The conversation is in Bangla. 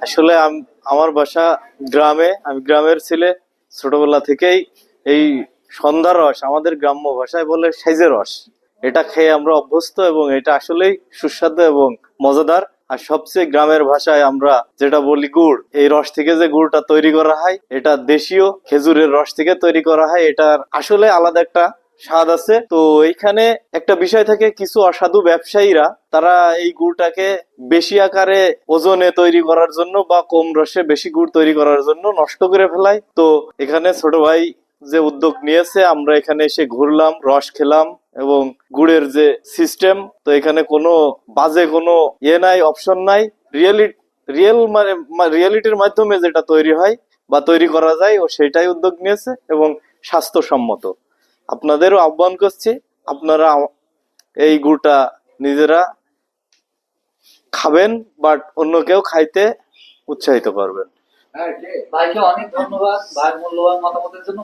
আসলে আম- আমার বাসা গ্রামে, আমি গ্রামের ছেলে, ছোটবেলা থেকেই এই সন্ধ্যা রস, আমাদের গ্রাম্য ভাষায় বলে সেজে রস। এটা খেয়ে আমরা অভ্যস্ত এবং এটা আসলেই সুস্বাদু এবং মজাদার। আর সবচেয়ে গ্রামের ভাষায় আমরা যেটা বলি গুড়, এই রস থেকে যে গুড়টা তৈরি করা হয়, এটা দেশীয় খেজুরের রস থেকে তৈরি করা হয়, এটার আসলে আলাদা একটা স্বাদ আছে। তো এইখানে একটা বিষয় থাকে, কিছু অসাধু ব্যবসায়ীরা, তারা এই গুড়টাকে বেশি আকারে ওজনে তৈরি করার জন্য বা কম রসে বেশি গুড় তৈরি করার জন্য নষ্ট করে ফেলায়। তো এখানে ছোট ভাই যে উদ্যোগ নিয়েছে, আমরা এখানে এসে ঘুরলাম, রস খেলাম এবং গুড়ের যে সিস্টেম তো এখানে কোনো বাজে কোনো ইয়ে নাই অপশন নাই। রিয়েলি রিয়েল মানে রিয়েলিটির মাধ্যমে যেটা তৈরি হয় বা তৈরি করা যায়, ও সেটাই উদ্যোগ নিয়েছে এবং স্বাস্থ্যসম্মত। আপনাদেরও আহ্বান করছি, আপনারা এই গুটা নিজেরা খাবেন বাট অন্য কেউ খাইতে উৎসাহিত করবেন। ভাইকে অনেক ধন্যবাদ ভাই মূল্যবান মতামতের জন্য।